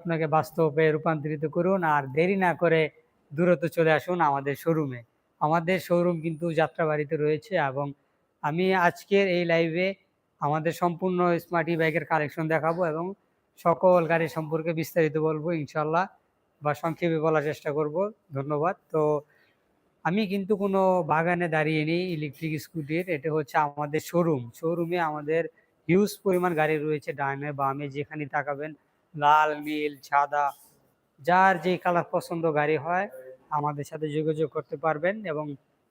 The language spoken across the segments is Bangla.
আপনাকে বাস্তবে রূপান্তরিত করুন আর দেরি না করে দূরত্ব চলে আসুন আমাদের শোরুমে আমাদের শোরুম কিন্তু যাত্রাবাড়িতে রয়েছে এবং আমি আজকের এই লাইভে আমাদের সম্পূর্ণ স্মার্টি বাইকের কালেকশন দেখাবো এবং সকল গাড়ি সম্পর্কে বিস্তারিত বলব ইনশাল্লাহ বা সংক্ষেপে বলার চেষ্টা করব। ধন্যবাদ। তো আমি কিন্তু কোনো বাগানে দাঁড়িয়ে নিই ইলেকট্রিক স্কুটির এটা হচ্ছে আমাদের শোরুম শোরুমে আমাদের হিউজ পরিমাণ গাড়ি রয়েছে ডানে বামে, যেখানে তাকাবেন লাল, নীল, সাদা, যার যে কালার পছন্দ গাড়ি হয়, আমাদের সাথে যোগাযোগ করতে পারবেন এবং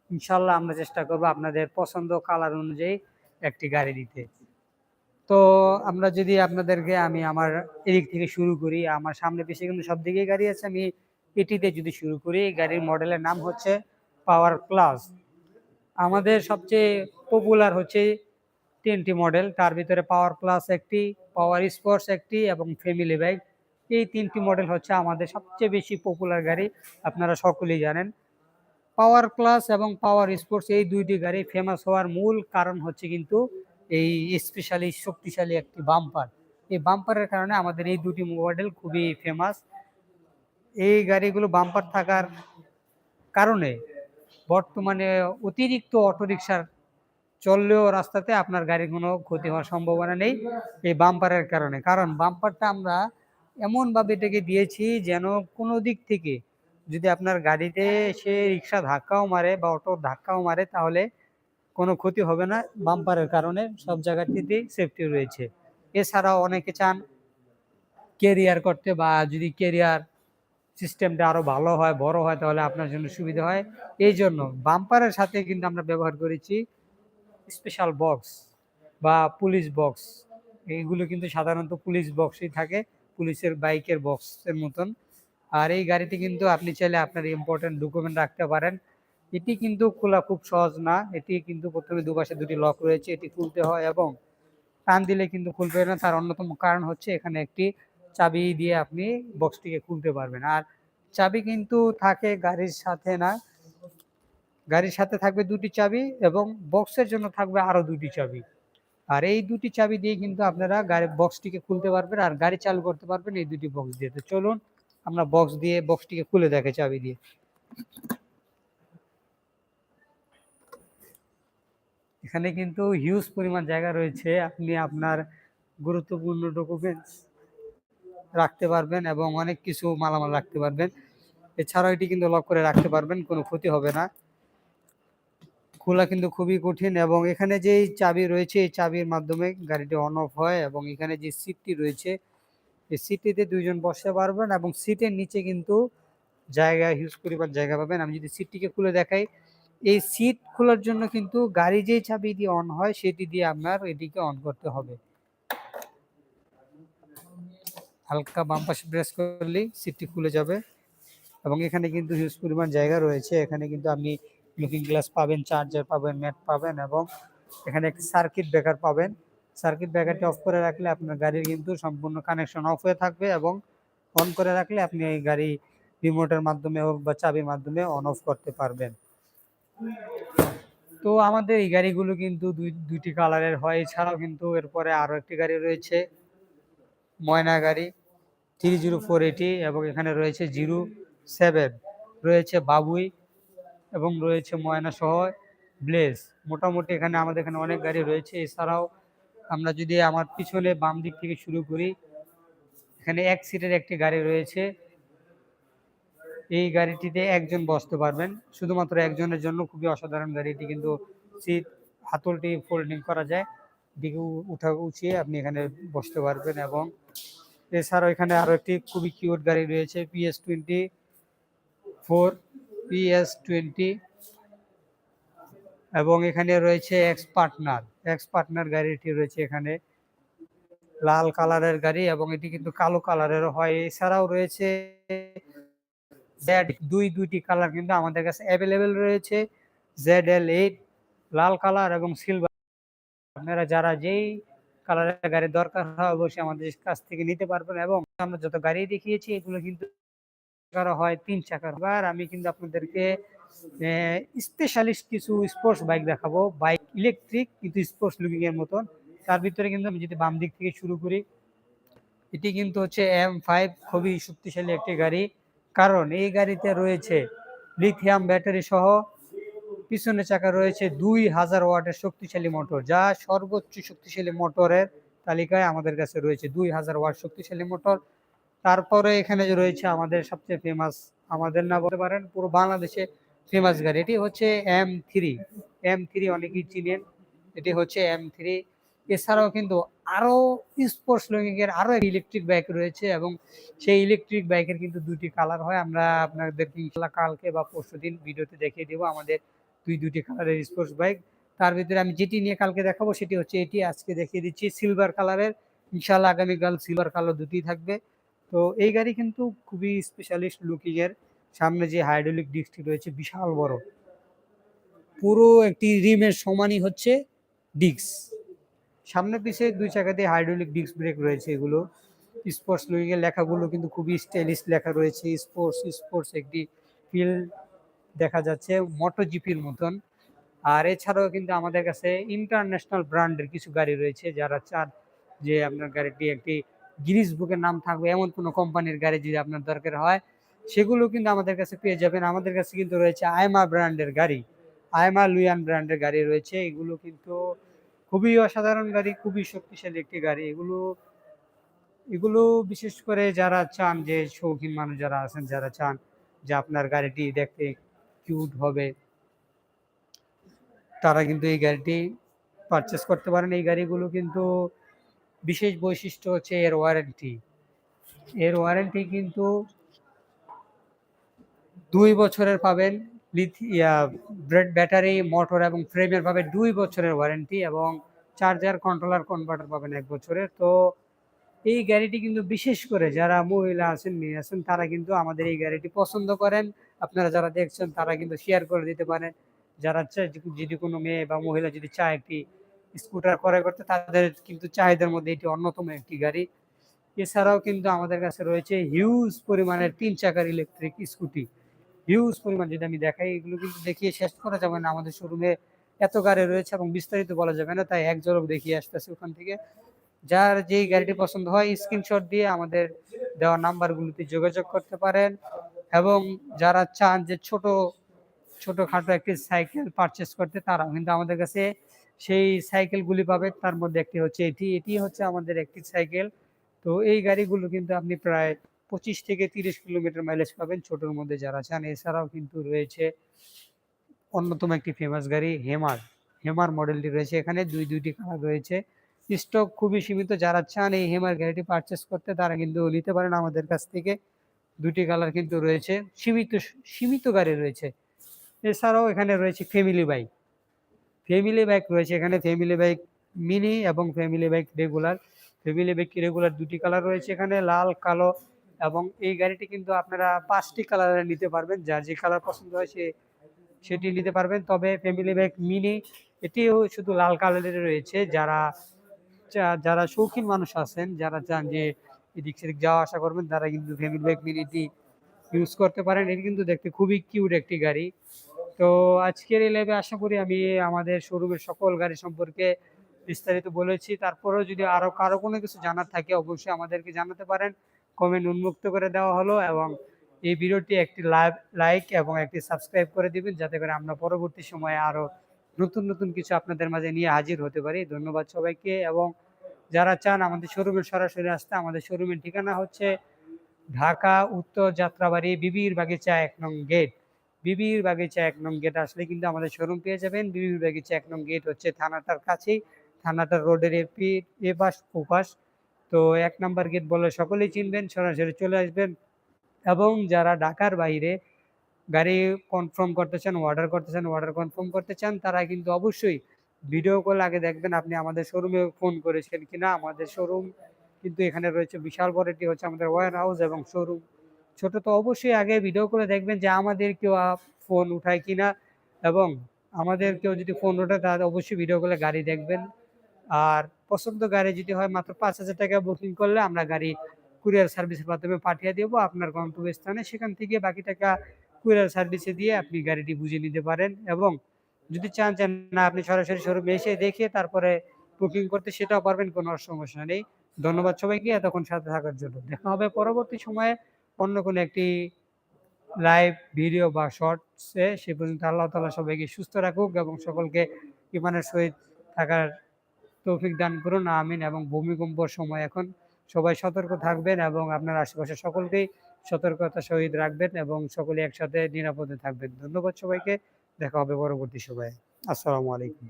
ইনশাল্লাহ আমরা চেষ্টা করব আপনাদের পছন্দ কালার অনুযায়ী একটি গাড়ি দিতে। তো আমরা যদি আপনাদেরকে আমি আমার এদিক থেকে শুরু করি, আমার সামনে পিছিয়ে কিন্তু সব দিকেই গাড়ি আছে, আমি এটিতে যদি শুরু করি, গাড়ির মডেলের নাম হচ্ছে পাওয়ার প্লাস আমাদের সবচেয়ে পপুলার হচ্ছে তিনটি মডেল তার ভিতরে পাওয়ার প্লাস একটি পাওয়ার স্পোর্টস একটি এবং ফ্যামিলি বাইক এই তিনটি মডেল হচ্ছে আমাদের সবচেয়ে বেশি পপুলার গাড়ি, আপনারা সকলেই জানেন। পাওয়ার প্লাস এবং পাওয়ার স্পোর্টস এই দুইটি গাড়ি ফেমাস হওয়ার মূল কারণ হচ্ছে কিন্তু এই স্পেশালি শক্তিশালী একটি বাম্পার এই বাম্পারের কারণে আমাদের এই দুটি মডেল খুবই ফেমাস এই গাড়িগুলো বাম্পার থাকার কারণে বর্তমানে অতিরিক্ত অটোরিকশার চললেও রাস্তাতে আপনার গাড়ির কোনো ক্ষতি হওয়ার সম্ভাবনা নেই এই বাম্পারের কারণে। কারণ বাম্পারটা আমরা এমনভাবে এটাকে দিয়েছি যেন কোনো দিক থেকে যদি আপনার গাড়িতে সে রিক্সা ধাক্কাও মারে বা অটো ধাক্কাও মারে তাহলে কোনো ক্ষতি হবে না। বাম্পারের কারণে সব জায়গাটিতেই সেফটি রয়েছে। এছাড়াও অনেকে চান কেরিয়ার করতে বা যদি কেরিয়ার সিস্টেমটা আরও ভালো হয়, বড় হয় তাহলে আপনার জন্য সুবিধা হয়। এই জন্য বাম্পারের সাথে কিন্তু আমরা ব্যবহার করেছি। স্পেশাল বক্স বা পুলিশ বক্স এইগুলো কিন্তু সাধারণত পুলিশ বক্সই থাকে, পুলিশের বাইকের বক্সের মতন। আর এই গাড়িতে কিন্তু আপনি চাইলে আপনার ইম্পর্টেন্ট ডকুমেন্ট রাখতে পারেন। এটি কিন্তু খোলা খুব সহজ না, এটি কিন্তু প্রথমে দুপাশে দুটি লক রয়েছে, এটি খুলতে হয় এবং টান দিলে কিন্তু খুলবে না। তার অন্যতম কারণ হচ্ছে এখানে একটি চাবি দিয়ে আপনি বক্সটিকে খুলতে পারবেন। আর চাবি কিন্তু থাকে গাড়ির সাথে না গাড়ির সাথে থাকবে দুটি চাবি এবং বক্সের জন্য থাকবে আরও দুটি চাবি। আর এই দুটি চাবি দিয়ে কিন্তু আপনারা গাড়ি বক্সটিকে খুলতে পারবেন আর গাড়ি চালু করতে পারবেন এই দুটি বক্স দিয়ে। তো চলুন, আমরা বক্স দিয়ে বক্সটিকে খুলে দেখে চাবি দিয়ে। এখানে কিন্তু হিউজ পরিমাণ জায়গা রয়েছে। আপনি আপনার গুরুত্বপূর্ণ ডকুমেন্টস রাখতে পারবেন এবং অনেক কিছু মালামাল রাখতে পারবেন। এছাড়াও এটি কিন্তু লক করে রাখতে পারবেন, কোনো ক্ষতি হবে না। খোলা কিন্তু খুবই কঠিন এবং এখানে যেই চাবি রয়েছে, এই চাবির মাধ্যমে গাড়িটি অন অফ হয় এবং এখানে যে সিটটি রয়েছে, এই সিটটিতে দুইজন বসতে পারবেন এবং সিটের নিচে কিন্তু জায়গা হিউজ পরিমাণ জায়গা পাবেন। আমি যদি সিটটিকে খুলে দেখাই, এই সিট খোলার জন্য কিন্তু গাড়ি যেই চাবি দিয়ে অন হয়, সেটি দিয়ে আপনার এটিকে অন করতে হবে। হালকা বাম পাশে প্রেস করলেই সিটটি খুলে যাবে এবং এখানে কিন্তু হিউজ পরিমাণ জায়গা রয়েছে। এখানে কিন্তু আপনি লুকিং গ্লাস পাবেন চার্জার পাবেন ম্যাট পাবেন এবং এখানে একটি সার্কিট ব্রেকার পাবেন। সার্কিট ব্রেকারটি অফ করে রাখলে আপনার গাড়ির কিন্তু সম্পূর্ণ কানেকশন অফ হয়ে থাকবে এবং অন করে রাখলে আপনি এই গাড়ি রিমোটের মাধ্যমে হোক বা চাবির মাধ্যমে অন অফ করতে পারবেন। তো আমাদের এই গাড়িগুলো কিন্তু দুই, দুইটি কালারের হয়। এছাড়াও কিন্তু এরপরে আরও একটি গাড়ি রয়েছে, ময়না গাড়ি থ্রি জিরো ফোর এইটি এবং এখানে রয়েছে জিরো সেভেন রয়েছে বাবুই। এবং রয়েছে ময়না সহ ব্লেজ মোটামুটি এখানে আমাদের এখানে অনেক গাড়ি রয়েছে। এছাড়াও আমরা যদি আমার পিছনে বাম দিক থেকে শুরু করি, এখানে এক সিটের একটি গাড়ি রয়েছে। এই গাড়িটিতে একজন বসতে পারবেন। শুধুমাত্র একজনের জন্য খুবই অসাধারণ গাড়িটি, কিন্তু সিট, হাতলটি ফোল্ডিং করা যায়। দিকে উঠা উঠিয়ে আপনি এখানে বসতে পারবেন এবং এছাড়াও এখানে আরও একটি খুবই কিউট গাড়ি রয়েছে PS twenty four PS twenty এবং এখানে রয়েছে এক্স পার্টনার এক্স পার্টনার গাড়িটি রয়েছে এখানে। লাল কালারের গাড়ি এবং এটি কিন্তু কালো কালারের হয়। এছাড়াও রয়েছে জেড দুই দুইটি কালার কিন্তু আমাদের কাছে অ্যাভেলেবেল রয়েছে। জেড এল এইট লাল কালার এবং সিলভার আপনারা যারা যেই কালারের গাড়ি দরকার হয় অবশ্যই আমাদের কাছ থেকে নিতে পারবেন এবং আমরা যত গাড়ি দেখিয়েছি, এগুলো কিন্তু করা হয়, তিন চাকার। এবার আমি কিন্তু আপনাদেরকে স্পেশালিস্ট কিছু স্পোর্টস বাইক দেখাবো। বাইক ইলেকট্রিক কিন্তু স্পোর্টস লুকিং এর মতন। তার ভিতরে কিন্তু আমি যদি বাম দিক থেকে শুরু করি, এটি কিন্তু হচ্ছে এম ফাইভ খুবই শক্তিশালী একটি গাড়ি। কারণ এই গাড়িতে রয়েছে লিথিয়াম ব্যাটারি সহ, পিছনে চাকা রয়েছে দুই হাজার ওয়াটের শক্তিশালী মোটর যা সর্বোচ্চ শক্তিশালী মোটরের তালিকায় আমাদের কাছে রয়েছে দুই হাজার ওয়াট শক্তিশালী মোটর তারপরে এখানে রয়েছে আমাদের সবচেয়ে ফেমাস আমাদের না বলতে পারেন পুরো বাংলাদেশে ফেমাস গাড়ি। এটি হচ্ছে এম থ্রি এম থ্রি অনেকেই চিনেন। এটি হচ্ছে এম থ্রি এছাড়াও কিন্তু আরও স্পোর্টস লুকিংয়ের আরও আরও ইলেকট্রিক বাইক রয়েছে এবং সেই ইলেকট্রিক বাইকের কিন্তু দুটি কালার হয়। আমরা আপনাদেরকে ইনশাল্লাহ কালকে বা পরশু দিন ভিডিওতে দেখিয়ে দেবো আমাদের দুই দুটি কালারের স্পোর্টস বাইক তার ভিতরে আমি যেটি নিয়ে কালকে দেখাবো সেটি হচ্ছে এটি। আজকে দেখিয়ে দিচ্ছি সিলভার কালারের ইনশাল্লাহ আগামীকাল সিলভার কালার দুটি থাকবে। তো এই গাড়ি কিন্তু খুবই স্পেশালিস্ট লুকিং এর। সামনে যে হাইড্রোলিক ডিস্কটি রয়েছে, বিশাল বড়। পুরো একটি রিমের সমানই হচ্ছে ডিস্ক সামনে পিছে দুই চাকাতে হাইড্রোলিক ডিস্ক ব্রেক রয়েছে এগুলো। স্পোর্টস লুকিং এর লেখাগুলো কিন্তু খুবই স্টাইলিশ লেখা রয়েছে। স্পোর্টস স্পোর্টস একটি ফিল দেখা যাচ্ছে মোটো জিপির মতন। আর এছাড়াও কিন্তু আমাদের কাছে ইন্টারন্যাশনাল ব্র্যান্ডের কিছু গাড়ি রয়েছে, যারা চান যে আপনার গাড়িটি একটি গিনিস বুকের নাম থাকবে, এমন কোনো কোম্পানির গাড়ি যদি আপনার দরকার হয়, সেগুলো কিন্তু আমাদের কাছে পেয়ে যাবেন। আমাদের কাছে কিন্তু রয়েছে আয়মা ব্র্যান্ডের গাড়ি আয়মা লুয়ান ব্র্যান্ডের গাড়ি রয়েছে। এগুলো কিন্তু খুবই অসাধারণ গাড়ি, খুবই শক্তিশালী একটি গাড়ি। এগুলো এগুলো বিশেষ করে যারা চান যে শৌখিন মানুষ যারা আছেন, যারা চান যে আপনার গাড়িটি দেখতে কিউট হবে, তারা কিন্তু এই গাড়িটি পারচেস করতে পারেন। এই গাড়িগুলো কিন্তু বিশেষ বৈশিষ্ট্য হচ্ছে এর ওয়ারেন্টি এর ওয়ারেন্টি কিন্তু দুই বছরের পাবেন ব্যাটারি মোটর এবং ফ্রেমের পাবেন দুই বছরের ওয়ারেন্টি এবং চার্জার কন্ট্রোলার কনভার্টার পাবেন এক বছরের। তো এই গাড়িটি কিন্তু বিশেষ করে যারা মহিলা আছেন, মেয়ে আছেন, তারা কিন্তু আমাদের এই গাড়িটি পছন্দ করেন। আপনারা যারা দেখছেন, তারা কিন্তু শেয়ার করে দিতে পারেন। যারা যদি কোনো মেয়ে বা মহিলা যদি চায় একটি স্কুটার ক্রয় করতে, তাদের কিন্তু চাহিদার মধ্যে এটি অন্যতম একটি গাড়ি। এছাড়াও কিন্তু আমাদের কাছে রয়েছে হিউজ পরিমাণের তিন চাকার ইলেকট্রিক স্কুটি হিউজ পরিমাণ যদি আমি দেখাই, এগুলো কিন্তু দেখিয়ে শেষ করা যাবে না আমাদের শোরুমে এত গাড়ি রয়েছে এবং বিস্তারিত বলা যাবে না, তাই এক ঝলক দেখিয়ে আসতেছে ওখান থেকে। যার যেই গাড়িটি পছন্দ হয় স্ক্রিনশট দিয়ে আমাদের দেওয়া নাম্বারগুলোতে যোগাযোগ করতে পারেন। এবং যারা চান যে ছোট, ছোটখাটো একটি সাইকেল পারচেস করতে তারা কিন্তু আমাদের কাছে সেই সাইকেলগুলি পাবে, তার মধ্যে একটি হচ্ছে এটি এটি হচ্ছে আমাদের একটি সাইকেল। তো এই গাড়িগুলো কিন্তু আপনি প্রায় পঁচিশ থেকে তিরিশ কিলোমিটার মাইলেজ পাবেন ছোটোর মধ্যে যারা চান। এছাড়াও কিন্তু রয়েছে অন্যতম একটি ফেমাস গাড়ি হেমার হেমার মডেলটি রয়েছে এখানে, দুই, দুইটি কালার রয়েছে। স্টক খুবই সীমিত, যারা চান এই হেমার গাড়িটি পারচেস করতে, তারা কিন্তু নিতে পারেন আমাদের কাছ থেকে। দুটি কালার কিন্তু রয়েছে, সীমিত সীমিত গাড়ি রয়েছে। এছাড়াও এখানে রয়েছে ফ্যামিলি বাইক ফ্যামিলি বাইক রয়েছে। এখানে ফ্যামিলি বাইক মিনি এবং family bike regular family bike regular দুটি কালার রয়েছে এখানে, লাল, কালো এবং এই গাড়িটি কিন্তু আপনারা পাঁচটি কালারে নিতে পারবেন। যার যে কালার পছন্দ হয় সে, সেটি নিতে পারবেন। তবে ফ্যামিলি বাইক মিনি এটিও শুধু লাল কালারের রয়েছে। যারা যারা শৌখিন মানুষ আছেন, যারা চান যে এদিক সেদিক যাওয়া আসা করবেন, তারা কিন্তু ফ্যামিলি বাইক মিনিটি ইউজ করতে পারেন। এটি কিন্তু দেখতে খুবই কিউট একটি গাড়ি। তো আজকের এই লাইভে আশা করি আমি আমাদের শোরুমের সকল গাড়ি সম্পর্কে বিস্তারিত বলেছি। তারপরেও যদি আরও কারও কোনো কিছু জানার থাকে, অবশ্যই আমাদেরকে জানাতে পারেন। কমেন্ট উন্মুক্ত করে দেওয়া হলো এবং এই ভিডিওটি একটি লাইভ লাইক এবং একটি সাবস্ক্রাইব করে দিবেন যাতে করে আমরা পরবর্তী সময়ে আরও নতুন নতুন কিছু আপনাদের মাঝে নিয়ে হাজির হতে পারি। ধন্যবাদ সবাইকে এবং যারা চান আমাদের শোরুমে সরাসরি আসতে, আমাদের শোরুমের ঠিকানা হচ্ছে ঢাকা উত্তর যাত্রাবাড়ি বিবির বাগিচা এক নং গেট। বিবির বাগিচা এক নং গেট আসলে কিন্তু আমাদের শোরুম পেয়ে যাবেন। বিবির বাগিচা এক নং গেট হচ্ছে থানাটার কাছেই। থানাটার রোডের এপি এ পাশ, ও পাশ। তো এক নাম্বার গেট বলে সকলেই চিনবেন, সরাসরি চলে আসবেন। এবং যারা ঢাকার বাইরে গাড়ি কনফার্ম করতে চান অর্ডার করতে চান অর্ডার কনফার্ম করতে চান, তারা কিন্তু অবশ্যই ভিডিও কল আগে দেখবেন, আপনি আমাদের শোরুমে ফোন করেছেন কিনা। আমাদের শোরুম কিন্তু এখানে রয়েছে বিশাল বড় এটি হচ্ছে আমাদের ওয়ার হাউস এবং শোরুম ছোট তো অবশ্যই আগে ভিডিও করে দেখবেন যে আমাদের কেউ ফোন উঠায় কিনা এবং আমাদের কেউ যদি ফোন ওঠায় তাহলে অবশ্যই ভিডিও করে গাড়ি দেখবেন। আর পছন্দ গাড়ি যদি হয় মাত্র পাঁচ হাজার টাকা বুকিং করলে আমরা গাড়ি কুরিয়ার সার্ভিসের মাধ্যমে পাঠিয়ে দেবো আপনার গন্তব্যস্থানে। সেখান থেকে বাকি টাকা কুরিয়ার সার্ভিসে দিয়ে আপনি গাড়িটি বুঝে নিতে পারেন এবং যদি চান যে না, আপনি সরাসরি শোরুমে এসে দেখে তারপরে বুকিং করতে সেটাও পারবেন, কোনো সমস্যা নেই। ধন্যবাদ সবাইকে, এতক্ষণ সাথে থাকার জন্য। দেখা হবে পরবর্তী সময়ে। অন্য কোনো একটি লাইভ ভিডিও বা শর্টসে সে পর্যন্ত আল্লাহ তালা সবাইকে সুস্থ রাখুক এবং সকলকে ইমানের সহিত থাকার তৌফিক দান করুন, আমিন। এবং ভূমিকম্পর সময় এখন সবাই সতর্ক থাকবেন এবং আপনার আশেপাশে সকলকেই সতর্কতা সহিত রাখবেন এবং সকলে একসাথে নিরাপদে থাকবেন। ধন্যবাদ সবাইকে। দেখা হবে পরবর্তী সময়ে। আসসালামু আলাইকুম।